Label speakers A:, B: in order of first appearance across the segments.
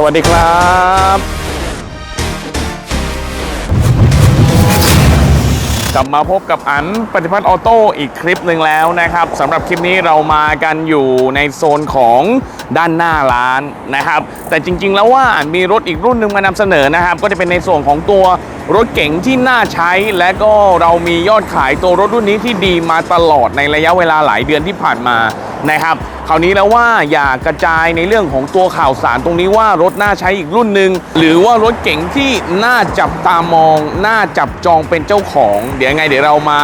A: สวัสดีครับกลับมาพบกับอันปฏิพัฒน์ออโต้อีกคลิปหนึ่งแล้วนะครับสำหรับคลิปนี้เรามากันอยู่ในโซนของด้านหน้าร้านนะครับ แต่จริงๆแล้วว่าอันมีรถอีกรุ่นหนึ่งมานำเสนอนะครับ ก็จะเป็นในส่วนของตัวรถเก๋งที่น่าใช้ และก็เรามียอดขายตัวรถรุ่นนี้ที่ดีมาตลอดในระยะเวลาหลายเดือนที่ผ่านมานะครับ คราวนี้แล้วว่าอยากกระจายในเรื่องของตัวข่าวสารตรงนี้ว่ารถน่าใช้อีกรุ่นหนึ่งหรือว่ารถเก๋งที่น่าจับตามอง น่าจับจองเป็นเจ้าของ เดี๋ยวไงเดี๋ยวเรามา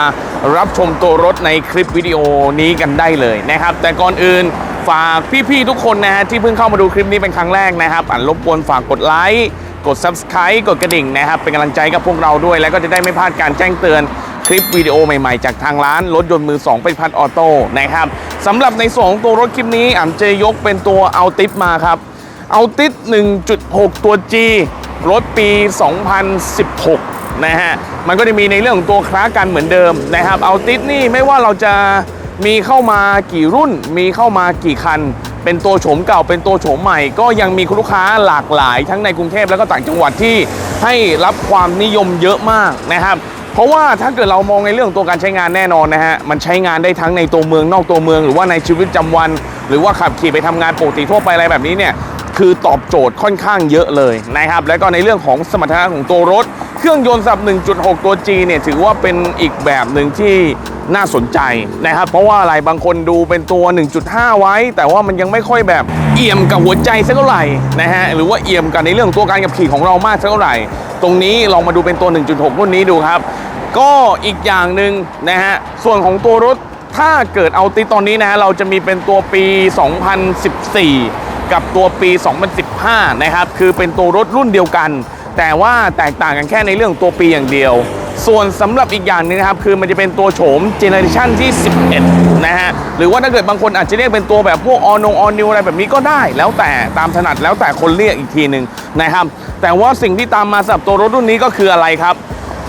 A: รับชมตัวรถในคลิปวิดีโอนี้กันได้เลยนะครับ แต่ก่อนอื่นฝากพี่ๆทุกคนนะฮะที่เพิ่งเข้ามาดูคลิปนี้เป็นครั้งแรกนะครับอันรบกวนฝากกดไลค์กด Subscribe กดกระดิ่งนะครับ เป็นกำลังใจกับพวกเราด้วย แล้วก็จะได้ไม่พลาดการแจ้งเตือน คลิปวิดีโอใหม่ๆ จากทางร้านรถยนต์มือ 2 เป็นพันออโต้นะครับสำหรับในส่วนของตัวรถคลิปนี้อ่ำเจยกเป็นตัวเอาติสมาครับเอาติส1.6 ตัว G รถปี 2016 นะฮะ มันก็จะมีในเรื่องของตัวคล้ากันเหมือนเดิมนะครับ เอาติสนี่ไม่ว่าเราจะมีเข้ามากี่รุ่น มีเข้ามากี่คัน เป็นตัวโฉมเก่า เป็นตัวโฉมใหม่ ก็ยังมีคุณลูกค้าหลากหลายทั้งในกรุงเทพแล้วก็ต่างจังหวัดที่ให้รับความนิยมเยอะมากนะครับ เพราะว่าถ้าเกิดเรามองในเรื่องตัวการใช้งานแน่นอนนะฮะ มันใช้งานได้ทั้งในตัวเมืองนอกตัวเมือง หรือว่าในชีวิตประจำวัน หรือว่าขับขี่ไปทำงานปกติทั่วไปอะไรแบบนี้เนี่ยคือตอบโจทย์ค่อนข้างเยอะเลยนะครับ แล้วก็ในเรื่องของสมรรถนะของตัวรถ เครื่องยนต์สับ 1.6 ตัว G เนี่ยถือว่าเป็นอีกแบบหนึ่งที่น่าสนใจนะครับ เพราะว่าอะไรบางคนดูเป็นตัว 1.5 ไว้ แต่ว่ามันยังไม่ค่อยแบบเอี่ยมกับหัวใจสักเท่าไหร่นะฮะหรือว่าเอี่ยมกับในเรื่องของตัวการขับขี่ของเรามากสักเท่าไหร่ ตรงนี้ลองมาดูเป็นตัว 1.6 รุ่นนี้ดูครับ ก็อีกอย่างหนึ่งนะฮะ ส่วนของตัวรถถ้าเกิดเอาติตอนนี้นะฮะ เราจะมีเป็นตัวปี 2014 กับตัวปี 2015 นะครับ คือเป็นตัวรถรุ่นเดียวกัน แต่ว่าแตกต่างกันแค่ในเรื่องตัวปีอย่างเดียว ส่วนสำหรับอีกอย่างหนึงนะครับ คือมันจะเป็นตัวโฉมเจเนอเรชันที่ 11 นะฮะ หรือว่าถ้าเกิดบางคนอาจจะเรียกเป็นตัวแบบพวกออนงออนิวอะไรแบบนี้ก็ได้ แล้วแต่ตามถนัดแล้วแต่คนเรียกอีกทีหนึ่งนะครับ แต่ว่าสิ่งที่ตามมาสำหรับตัวรถรุ่นนี้ก็คืออะไรครับ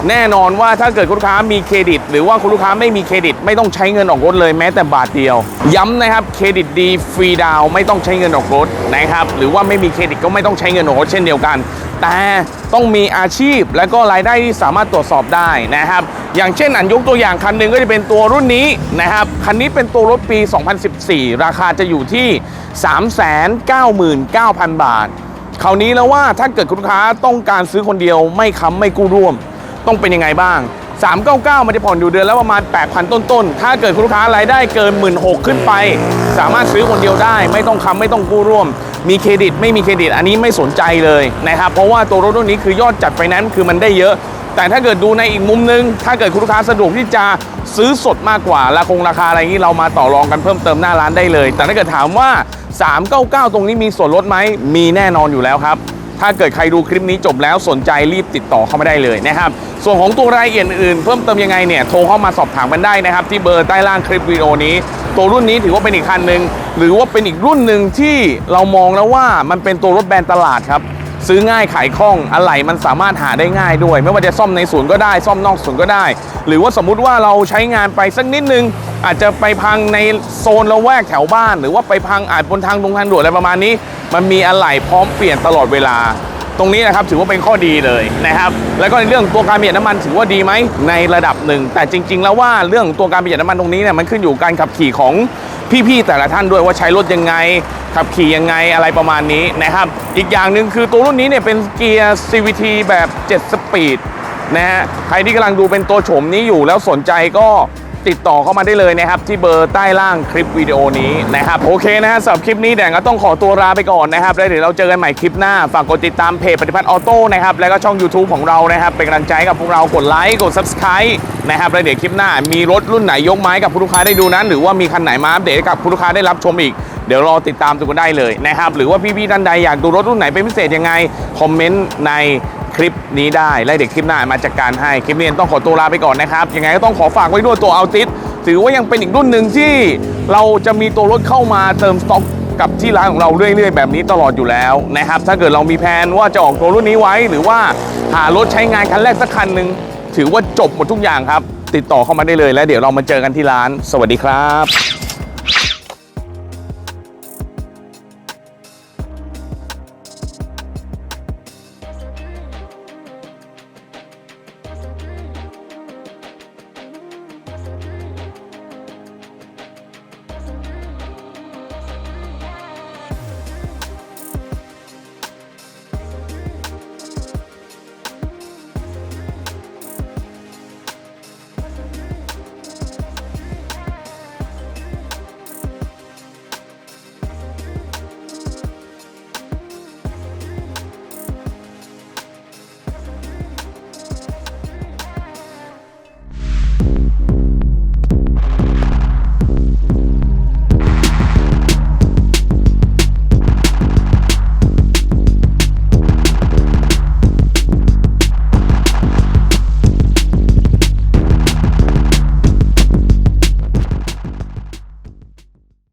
A: แน่นอนว่าถ้าเกิดคุณลูกค้ามีเครดิต หรือว่าคุณลูกค้าไม่มีเครดิต ไม่ต้องใช้เงินออกรถเลยแม้แต่บาทเดียว ย้ำนะครับเครดิตดีฟรีดาวไม่ต้องใช้เงินออกรถนะครับหรือว่าไม่มีเครดิตก็ไม่ต้องใช้เงินออกรถเช่นเดียวกัน แต่ต้องมีอาชีพและก็รายได้ที่สามารถตรวจสอบได้นะครับอย่างเช่นอันยกตัวอย่างคันหนึ่งก็จะเป็นตัวรุ่นนี้นะครับคันนี้เป็นตัวรถปี 2014 ราคาจะอยู่ที่ 399,000 บาทคราวนี้แล้วว่าถ้าเกิดคุณลูกค้าต้องการซื้อคนเดียวไม่ค้ำไม่กู้ร่วม ต้องเป็นยังไงบ้าง 399 มันจะผ่อนอยู่เดือนแล้วประมาณ 8,000 ต้นๆ ถ้าเกิดคุณลูกค้ารายได้เกิน 1 6ื่นขึ้นไป สามารถซื้อคนเดียวได้ ไม่ต้องค้ำไม่ต้องกู้ร่วม มีเครดิตไม่มีเครดิตอันนี้ไม่สนใจเลยนะครับ เพราะว่าตัวรถรุ่นนี้คือยอดจัดไฟแนนซ์คือมันได้เยอะ แต่ถ้าเกิดดูในอีกมุมนึง ถ้าเกิดคุณลูกค้าสะดวกที่จะซื้อสดมากกว่าราคงราคาอะไรอย่างนี้เรามาต่อรองกันเพิ่มเติมหน้าร้านได้เลย แต่ถ้าเกิดถามว่า 399 ตรงนี้มีส่วนลดไหมมีแน่นอนอยู่แล้วครับ ถ้าเกิดใครดูคลิปนี้จบแล้วสนใจรีบติดต่อเข้ามาได้เลยนะครับ ส่วนของตัวรายละเอียดอื่นเพิ่มเติมยังไงเนี่ยโทรเข้ามาสอบถามกันได้นะครับ ที่เบอร์ใต้ล่างคลิปวิดีโอนี้ ตัวรุ่นนี้ถือว่าเป็นอีกคันหนึ่งหรือว่าเป็นอีกรุ่นหนึ่งที่เรามองแล้วว่ามันเป็นตัวรถแบรนด์ตลาดครับ ซื้อง่ายขายคล่องอะไหล่มันสามารถหาได้ง่ายด้วย ไม่ว่าจะซ่อมในศูนย์ก็ได้ซ่อมนอกศูนย์ก็ได้ หรือว่าสมมุติว่าเราใช้งานไปสักนิดนึง อาจจะไปพังในโซนละแวกแถวบ้าน หรือว่าไปพังอาจบนทางตรงทางด่วนอะไรประมาณนี้ มันมีอะไหล่พร้อมเปลี่ยนตลอดเวลา ตรงนี้นะครับถือว่าเป็นข้อดีเลยนะครับ แล้วก็ในเรื่องตัวการประหยัดน้ำมันถือว่าดีไหมในระดับหนึ่ง แต่จริง ๆ แล้วว่าเรื่องตัวการประหยัดน้ำมันตรงนี้เนี่ยมันขึ้นอยู่การขับขี่ของพี่ๆแต่ละท่านด้วยว่าใช้รถยังไง ขับขี่ยังไงอะไรประมาณนี้นะครับ อีกอย่างหนึ่งคือตัวรุ่นนี้เนี่ยเป็นเกียร์ CVT แบบ 7 สปีดนะฮะใครที่กำลังดูเป็นตัวโฉมนี้อยู่แล้วสนใจก็ ติดต่อเข้ามาได้เลยนะครับ ที่เบอร์ใต้ล่างคลิปวิดีโอนี้นะครับโอเคนะฮะสำหรับคลิปนี้แดงก็ต้องขอตัวลาไปก่อนนะครับแล้วเดี๋ยวเราเจอกันใหม่คลิปหน้าฝากกดติดตามเพจปฏิพัฒน์ออโต้นะครับแล้วก็ช่อง YouTube ของเรานะครับเป็นกำลังใจกับพวกเรากดไลค์กด Subscribe นะครับแล้วเดี๋ยวคลิปหน้ามีรถรุ่นไหนยกไม้กับผู้ลูกค้าได้ดูนั้น หรือว่ามีคันไหนมาอัปเดตกับผู้ลูกค้าได้รับชมอีกเดี๋ยวรอติดตามดูกันได้เลยนะครับหรือว่าพี่ๆท่านใดอยากดูรถรุ่นไหนเป็นพิเศษยังไงคอมเมนต์ใน คลิปนี้ได้ และเดี๋ยวคลิปหน้ามาจัดการให้คลิปนี้ต้องขอตัวลาไปก่อนนะครับยังไงก็ต้องขอฝากไว้ด้วยตัวเอัลติสถือว่ายังเป็นอีกรุ่นหนึ่งที่เราจะมีตัวรถเข้ามาเติมสต็อกกับที่ร้านของเราเรื่อยๆแบบนี้ตลอดอยู่แล้วนะครับ ถ้าเกิดเรามีแผนว่าจะออกตัวรุ่นนี้ไว้ หรือว่าหารถใช้งานคันแรกสักคันหนึ่งถือว่าจบหมดทุกอย่างครับ ติดต่อเข้ามาได้เลย แล้วเดี๋ยวเรามาเจอกันที่ร้าน สวัสดีครับ